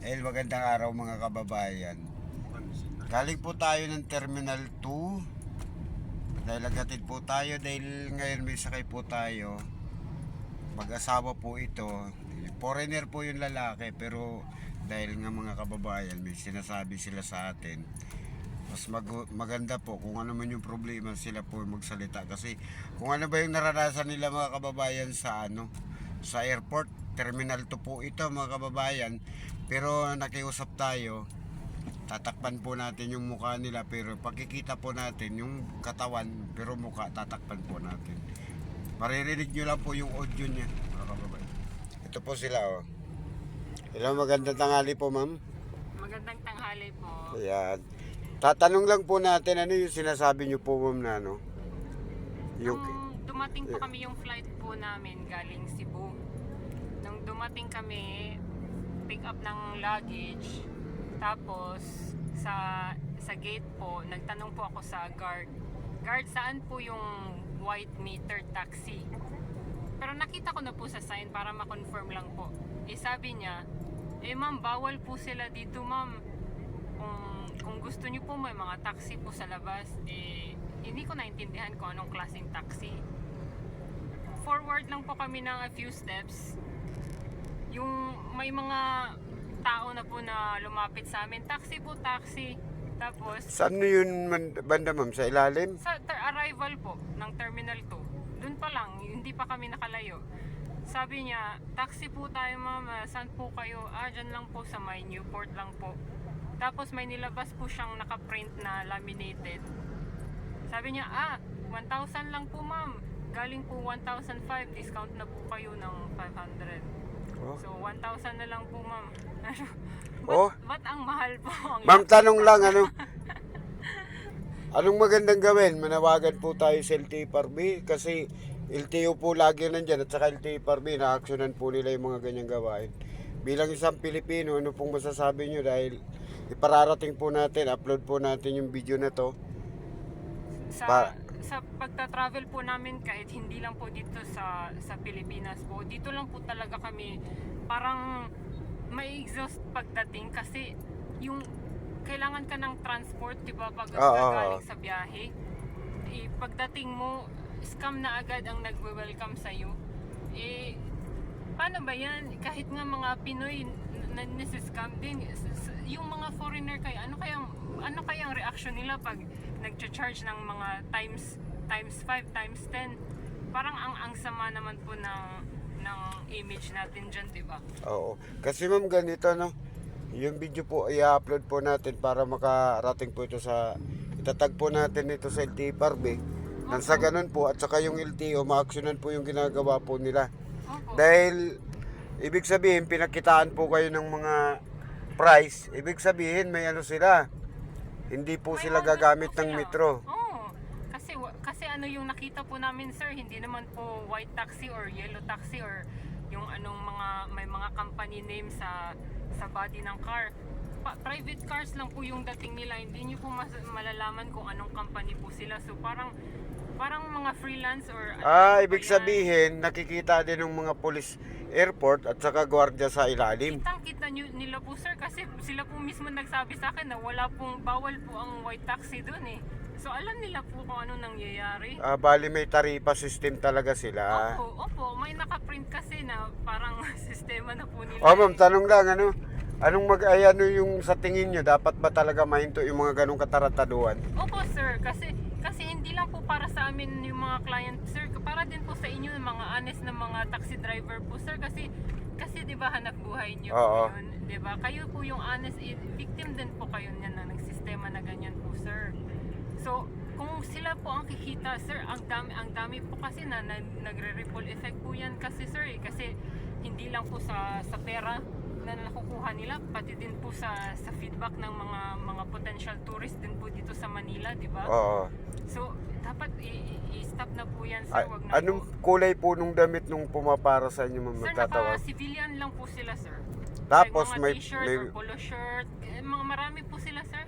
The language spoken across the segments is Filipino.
El, magandang araw mga kababayan. Galing po tayo ng Terminal 2. Dahil naghatid po tayo dahil ngayon may sakay po tayo. Mag-asawa po ito. Foreigner po yung lalaki pero dahil nga mga kababayan may sinasabi sila sa atin. Mas mag- maganda po kung ano man yung problema sila po magsalita kasi kung ano ba yung naranasan nila mga kababayan sa ano sa airport terminal 2 po ito mga kababayan pero nakiusap tayo tatakpan po natin yung mukha nila pero pagkikita po natin yung katawan pero mukha tatakpan po natin maririnig nyo lang po yung audio niya mga kababayan ito po sila oh Hello, magandang tanghali po ma'am Magandang tanghali po. Ayan. Tatanong lang po natin ano yung sinasabi niyo po ma'am na ano? Yung Nung dumating po kami yung flight po namin galing Cebu. Dumating kami, pick up ng luggage. Tapos sa sa gate po, nagtanong po ako sa guard. Guard, saan po yung white meter taxi? Pero nakita ko na po sa sign para ma-confirm lang po. Eh sabi niya, eh ma'am, bawal po sila dito ma'am. Kung, kung gusto niyo po may mga taxi po sa labas, eh hindi ko naintindihan kung anong klaseng taxi. Forward lang po kami ng a few steps. May mga tao na po na lumapit sa amin, taxi po, taxi. Tapos, saan na yun man- banda ma'am? Sa ilalim? sa ter- arrival po ng Terminal 2, dun pa lang, hindi pa kami nakalayo. Sabi niya, taxi po tayo mama, saan po kayo? Ah, dyan lang po sa may Newport lang po. Tapos may nilabas po siyang nakaprint na laminated. Sabi niya, ah, 1,000 lang po ma'am. Galing po 1,005, discount na po kayo ng 500. Oh. So, 1,000 na lang po ma'am. ba't, Oh. ba't ang mahal po? Ang Ma'am, tanong lang ano? Anong magandang gawin? Manawagan po tayo sa LTFRB kasi LTO po lagi nandyan at saka LTFRB na-actionan po nila yung mga ganyang gawain. Bilang isang Pilipino, ano pong masasabi nyo dahil ipararating po natin, upload po natin yung video na to. sa Pa- sa pagta-travel po namin kahit hindi lang po dito sa sa Pilipinas po dito lang po talaga kami parang may exhaust pagdating kasi yung kailangan ka ng transport 'di ba pag Oo, oo, galing oo. sa biyahe eh, pagdating mo scam na agad ang nagwe-welcome sa iyo eh paano ba yan kahit nga mga Pinoy na scam din yung mga foreigner kaya ano kaya ano kaya ang reaction nila pag nagcha-charge ng mga times times 5 times 10 parang ang ang sama naman po ng ng image natin diyan 'di ba Oo. Kasi ma'am ganito no. Yung video po i-upload po natin para makarating po ito sa itatag po natin ito sa LTFRB. Nang sa ganun po at saka yung LTO ma-actionan po yung ginagawa po nila. Opo. Dahil ibig sabihin pinakitaan po kayo ng mga price. Ibig sabihin may ano sila. Hindi po May sila gagamit po ng sila. metro. Oo. Kasi kasi ano yung nakita po namin sir, hindi naman po white taxi or yellow taxi or yung anong mga may mga company name sa sa body ng car. Pa- private cars lang po yung dating nila. Hindi niyo po mas, malalaman kung anong company po sila. So parang parang mga freelance or ano Ah, ibig sabihin nakikita din ng mga police airport at saka gwardiya sa ilalim. Kitang kita nyo, nila po sir kasi sila po mismo nagsabi sa akin na wala pong bawal po ang white taxi doon eh. So alam nila po kung ano nangyayari. Ah, bali may taripa system talaga sila. Opo, opo, may nakaprint kasi na parang sistema na po nila. Oh, ma'am, eh. tanong lang ano? Anong mag ay, ano yung sa tingin nyo dapat ba talaga mahinto yung mga ganong katarataduan? Opo sir, kasi kasi hindi lang po para sa amin yung mga client sir, para din po sa inyo yung mga honest na mga taxi driver po sir kasi kasi 'di ba hanap buhay niyo Oo. po yun, 'di ba? Kayo po yung honest victim din po kayo niyan na nagsistema na ganyan po sir. So, kung sila po ang kikita, sir, ang dami ang dami po kasi na, na nagre-ripple effect po 'yan kasi sir, eh, kasi hindi lang po sa sa pera na nakukuha nila pati din po sa sa feedback ng mga mga potential tourist din po dito sa Manila, 'di ba? Oo. So, dapat i-stop na po 'yan, sir. Wag na anong po. kulay po nung damit nung pumapara sa inyo, ma'am? Sir, naka-civilian lang po sila, sir. Tapos like mga may, t-shirt may or polo shirt, eh, mga marami po sila, sir.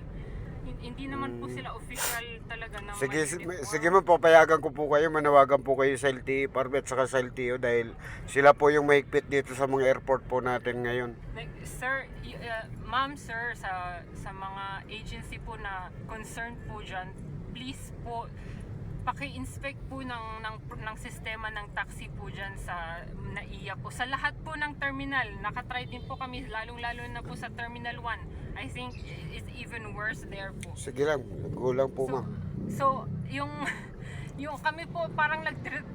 Hin- hindi naman po sila official talaga na Hmm. Sige, uniform. sige man, papayagan ko po kayo, manawagan po kayo sa LTE Parmet saka sa LTO dahil sila po yung mahigpit dito sa mga airport po natin ngayon. Like, sir, uh, ma'am, sir, sa sa mga agency po na concerned po dyan, please po, paki-inspect po ng, ng, ng sistema ng taxi po dyan sa NAIA po. Sa lahat po ng terminal, nakatry din po kami, lalong-lalo na po sa Terminal 1. I think it's even worse there po. Sige lang, gulang po So, ma'am. so yung yung kami po parang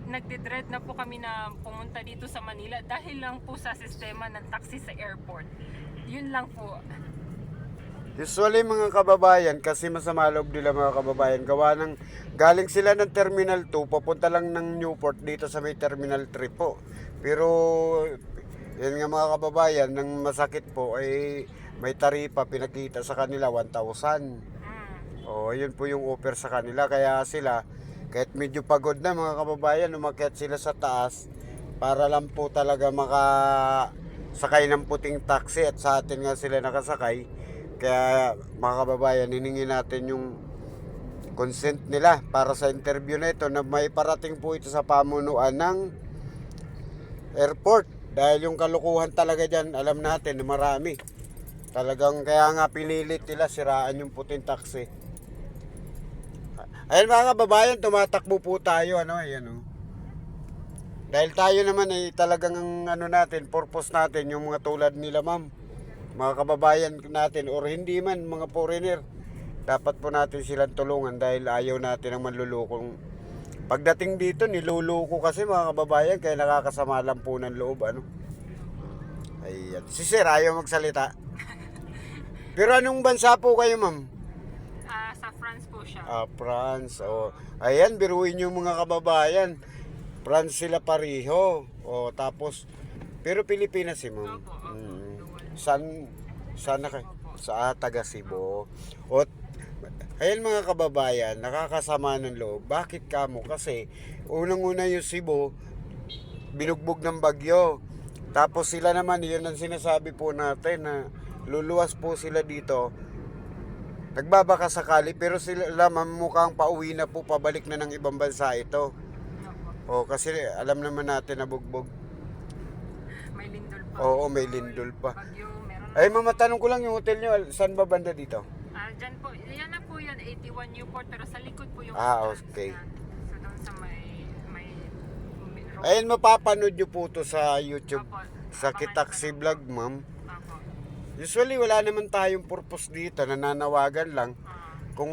nagdidread na po kami na pumunta dito sa Manila dahil lang po sa sistema ng taxi sa airport. Yun lang po. Usually mga kababayan, kasi masama loob nila mga kababayan, gawa ng, galing sila ng Terminal 2, papunta lang ng Newport dito sa may Terminal 3 po. Pero, yan nga mga kababayan, nang masakit po, ay may taripa pinakita sa kanila 1,000. Mm. O, yun po yung offer sa kanila. Kaya sila, kahit medyo pagod na mga kababayan, umakyat sila sa taas para lang po talaga maka sakay ng puting taxi at sa atin nga sila nakasakay. Kaya mga kababayan, hiningi natin yung consent nila para sa interview na ito na may parating po ito sa pamunuan ng airport. Dahil yung kalukuhan talaga dyan, alam natin na marami. Talagang kaya nga pinilit nila siraan yung puting taxi. Ayun mga kababayan, tumatakbo po tayo. Ano, ayan oh. Dahil tayo naman ay talagang ang ano natin, purpose natin, yung mga tulad nila ma'am. Mga kababayan natin or hindi man, mga foreigner. Dapat po natin silang tulungan dahil ayaw natin ang manlulukong. Pagdating dito, niluluko kasi mga kababayan, kaya nakakasama lang po ng loob. Ano? Ayan. Si Sir, ayaw magsalita. Pero anong bansa po kayo ma'am? Ah, sa France po siya. Ah, France. Oh. Ayan, biruin yung mga kababayan. France sila pariho. O, tapos, pero Pilipinas si ma'am. Opo, opo. Mm. San, sana ka, sa ah, taga Cebu. O, ayan mga kababayan, nakakasama ng loob. Bakit kamo? Kasi, unang-una yung Cebu, binugbog ng bagyo. Tapos sila naman, yun ang sinasabi po natin na luluwas po sila dito nagbabaka sakali pero sila mukhang pauwi na po pabalik na ng ibang bansa ito. O kasi alam naman natin na bugbog. May lindol pa. Oo, may lindol pa. Bagyo, meron. Ay tanong ko lang yung hotel nyo, saan ba banda dito? Ah, dyan po. Yan na po yan, 81 Newport. Pero sa likod po yung Ah, entrance okay. niya. So doon sa may... may, may road. Ayun, mapapanood nyo po to sa YouTube. Opo. Sa Kitaksi na Vlog, ma'am. po. Opo. Usually, wala naman tayong purpose dito. Nananawagan lang. Ah, Kung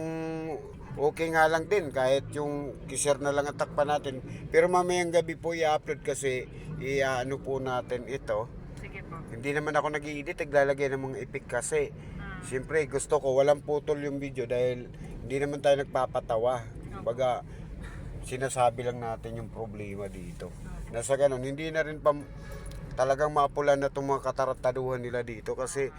okay nga lang din, kahit yung kiser na lang atak pa natin. Pero mamayang gabi po i-upload kasi i-ano po natin ito. Sige po. Hindi naman ako nag-i-edit, naglalagay ng mga epic kasi. Ah, Siyempre, gusto ko walang putol yung video dahil hindi naman tayo nagpapatawa. Baga, sinasabi lang natin yung problema dito. Nasa ganun, hindi na rin pam, talagang mapulan na itong mga katarataduhan nila dito kasi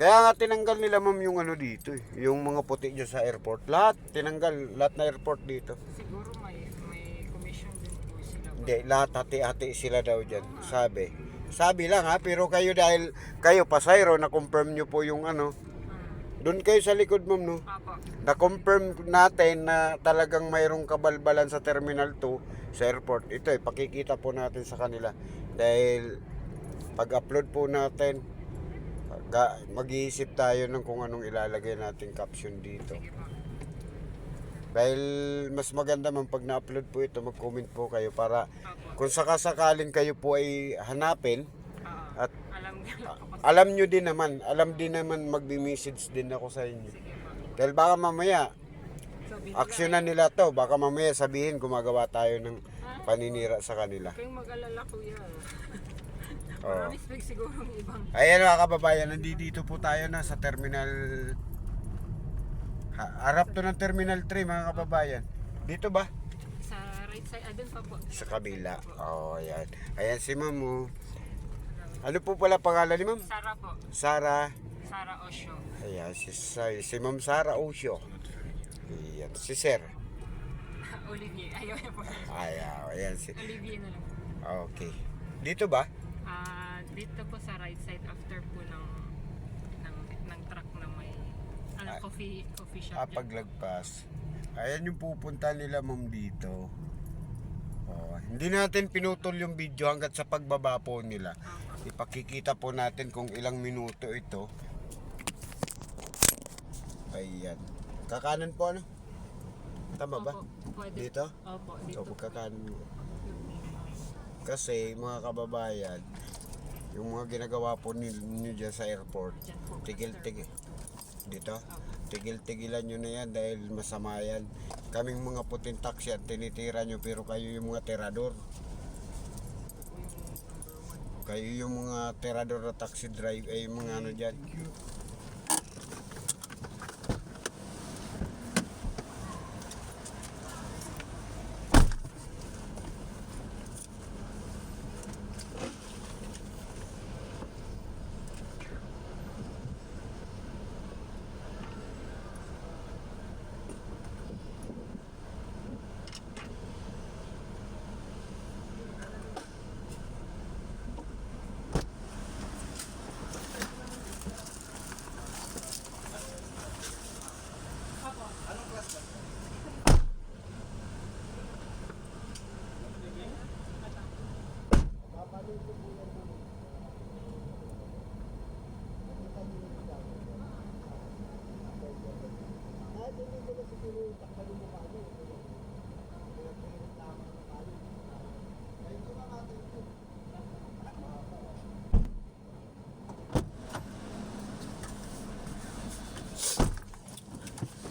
kaya nga tinanggal nila ma'am yung ano dito eh, yung mga puti dyan sa airport. Lahat, tinanggal, lahat na airport dito. siguro may may commission din po sila. Hindi, lahat hati-hati sila daw dyan, sabi. Sabi lang ha, pero kayo dahil kayo pasayro, na-confirm nyo po yung ano, doon kayo sa likod ma'am no. Na-confirm natin na talagang mayroong kabalbalan sa Terminal 2 sa airport. Ito eh, pakikita po natin sa kanila. Dahil pag-upload po natin, mag-iisip tayo ng kung anong ilalagay nating caption dito. Dahil mas maganda man pag na-upload po ito, mag-comment po kayo para kung sakasakaling kayo po ay hanapin, Ah, at alam nyo din naman, alam din naman magbi-message din ako sa inyo. Dahil baka mamaya, aksyonan nila to. Baka mamaya sabihin gumagawa tayo ng paninira sa kanila. Kayong mag-alala kuya. Oo. Marami siguro ang ibang. Ayan mga kababayan, nandito po tayo na sa terminal harap to ng terminal 3 mga kababayan. Dito ba? Sa right side, ah, dun pa po. Sa kabila. Oh, ayan. Ayan si Ma'am. oh. Ano po pala pangalan ni Ma'am? Sara po. Sara. Sara Osho. Ayan, si, si, si Ma'am Sara Osio. Ayan, si Sir. Olivier. Ayaw niya po. Ayan, ayan si. Olivier na lang. Okay. Dito ba? Ah, dito po sa right side after po ng ng, coffee, coffee shop Ah, dyan. paglagpas. Ayan yung pupunta nila ma'am dito. Oh, hindi natin pinutol yung video hanggat sa pagbaba po nila. Ipakikita po natin kung ilang minuto ito. Ayan. Kakanan po ano? Tama ba? Opo, pwede. Dito? Opo, dito. pagkakanan mo. Kasi mga kababayan, yung mga ginagawa po ninyo dyan sa airport, tigil-tigil. Dito? Tigil-tigilan nyo na yan dahil masama yan. Kaming mga puting taxi at tinitira nyo pero kayo yung mga terador. Kayo yung mga terador na taxi drive ay yung mga ano dyan.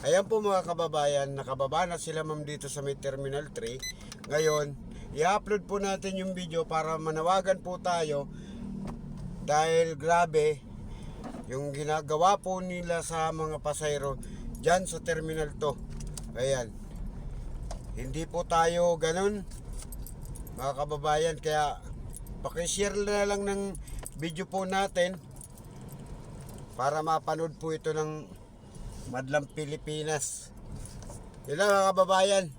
Ayan po mga kababayan, nakababa na sila ma'am dito sa may Terminal 3. Ngayon, i-upload po natin yung video para manawagan po tayo dahil grabe yung ginagawa po nila sa mga pasayro dyan sa Terminal 2. Ayan. Hindi po tayo ganun mga kababayan kaya pakishare na lang ng video po natin para mapanood po ito ng Madlang Pilipinas. Yun lang mga kababayan.